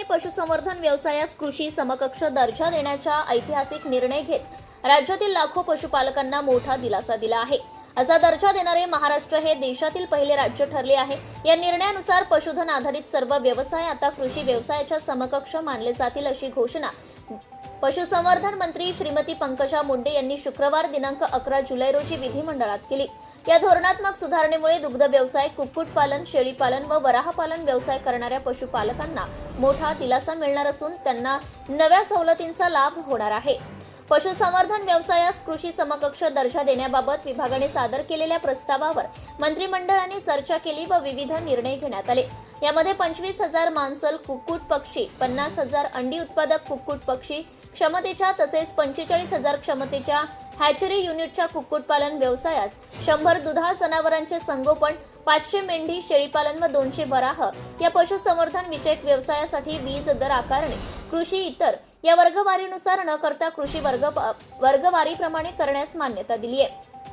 पशुसंवर्धन व्यवसायास कृषी समकक्ष दर्जा देण्याचा ऐतिहासिक निर्णय घेत राज्यातील लाखो पशुपालकांना मोठा दिलासा दिला आहे. असा दर्जा देणारे महाराष्ट्र हे देशातील पहिले राज्य ठरले आहे. या निर्णयानुसार पशुधन आधारित सर्व व्यवसाय आता कृषी व्यवसायाच्या समकक्ष मानले जातील अशी घोषणा पशुसंवर्धन मंत्री श्रीमती पंकजा मुंडे यांनी शुक्रवार दिनांक अकरा जुलै रोजी विधिमंडळात केली. या धोरणात्मक सुधारणेमुळे दुग्ध व्यवसाय कुक्कुटपालन शेळीपालन व वराहपालन व्यवसाय करणाऱ्या पशुपालकांना मोठा दिलासा मिळणार असून त्यांना नव्या सवलतींचा लाभ होणार आहे. पशुसंवर्धन व्यवसायास कृषी समकक्ष दर्जा देण्याबाबत विभागाने सादर केलेल्या प्रस्तावावर मंत्रिमंडळाने चर्चा केली व विविध निर्णय घेण्यात आले. यामध्ये पंचवीस हजार मांसल कुक्कुट पक्षी पन्नास हजार अंडी उत्पादक कुक्कुट पक्षी क्षमतेच्या तसेच पंचेचाळीस हजार क्षमतेच्या हॅचरी युनिटच्या कुक्कुटपालन व्यवसायास शंभर दुधाळ जनावरांचे संगोपन पाचशे मेंढी शेळीपालन व दोनशे वराह या पशुसंवर्धन विषयक व्यवसायासाठी वीज दर आकारणे कृषी इतर या वर्गवारीनुसार न करता कृषी वर्ग वर्गवारीप्रमाणे करण्यास मान्यता दिली आहे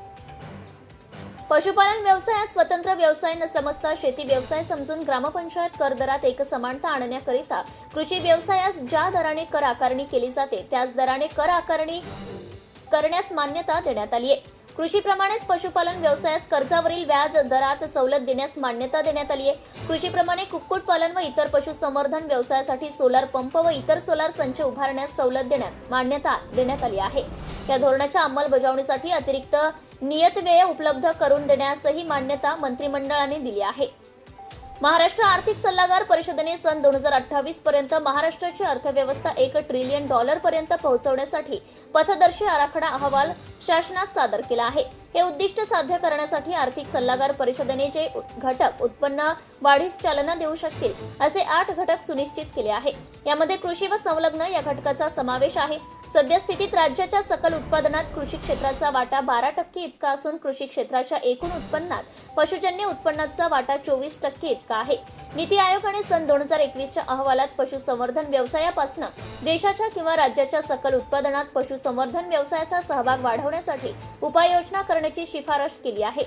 पशुपालन व्यवसायात स्वतंत्र व्यवसाय न समजता शेती व्यवसाय समजून ग्रामपंचायत कर दरात एक समानता आणण्याकरिता कृषी व्यवसायास ज्या दराने कर आकारणी केली जाते त्याच दराने कर आकारणी करण्यास मान्यता देण्यात आली आहे. कृषीप्रमाणेच पशुपालन व्यवसायास कर्जावरील व्याज दरात सवलत देण्यास मान्यता देण्यात आली आहे. कृषीप्रमाणे कुक्कुटपालन व इतर पशुसंवर्धन व्यवसायासाठी सोलार पंप व इतर सोलार संच उभारण्यास सवलत देण्यात मान्यता देण्यात आली आहे. या धोरणाच्या अंमलबजावणीसाठी अतिरिक्त नियतव्यय उपलब्ध करून देण्यासही मान्यता मंत्रिमंडळाने दिली आहे. महाराष्ट्र आर्थिक सल्लागार परिषदेने सन दोन हजार अठ्ठावीस पर्यंत महाराष्ट्राची अर्थव्यवस्था एक ट्रिलियन डॉलर पर्यंत पोहोचवण्यासाठी पथदर्शी आराखडा अहवाल शासनास सादर केला आहे. हे उद्दिष्ट साध्य करण्यासाठी आर्थिक सल्लागार परिषदेने जे घटक उत्पन्न वाढीस चालना देऊ शकतील असे आठ घटक सुनिश्चित केले आहे. यामध्ये कृषी व संलग्न या घटकाचा समावेश आहे. सद्यस्थितीत राज्याच्या सकल उत्पादनात कृषी क्षेत्राचा वाटा बारा टक्के इतका असून कृषी क्षेत्राच्या एकूण उत्पन्नात पशुजन्य उत्पन्नाचा वाटा चोवीस टक्के इतका आहे. नीती आयोगाने सन दोन हजार एकवीसच्या अहवालात पशुसंवर्धन व्यवसायापासून देशाच्या किंवा राज्याच्या सकल उत्पादनात पशुसंवर्धन व्यवसायाचा सहभाग वाढवण्यासाठी उपाययोजना करण्याची शिफारस केली आहे.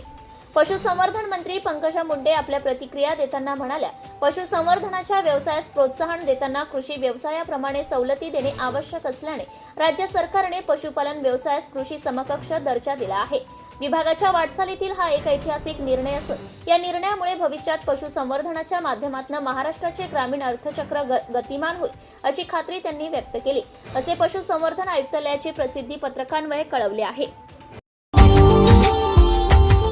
पशुसंवर्धन मंत्री पंकजा मुंडे आपल्या प्रतिक्रिया देताना म्हणाल्या पशुसंवर्धनाच्या व्यवसायास प्रोत्साहन देताना कृषी व्यवसायाप्रमाणे सवलती देणे आवश्यक असल्याने राज्य सरकारने पशुपालन व्यवसायास कृषी समकक्ष दर्जा दिला आहे. विभागाच्या वाटचालीतील हा एक ऐतिहासिक निर्णय असून या निर्णयामुळे भविष्यात पशुसंवर्धनाच्या माध्यमातून महाराष्ट्राचे ग्रामीण अर्थचक्र ग- गतिमान होईल अशी खात्री त्यांनी व्यक्त केली. असे पशुसंवर्धन आयुक्तालयाचे प्रसिद्धी पत्रकान्वये कळवले आहे.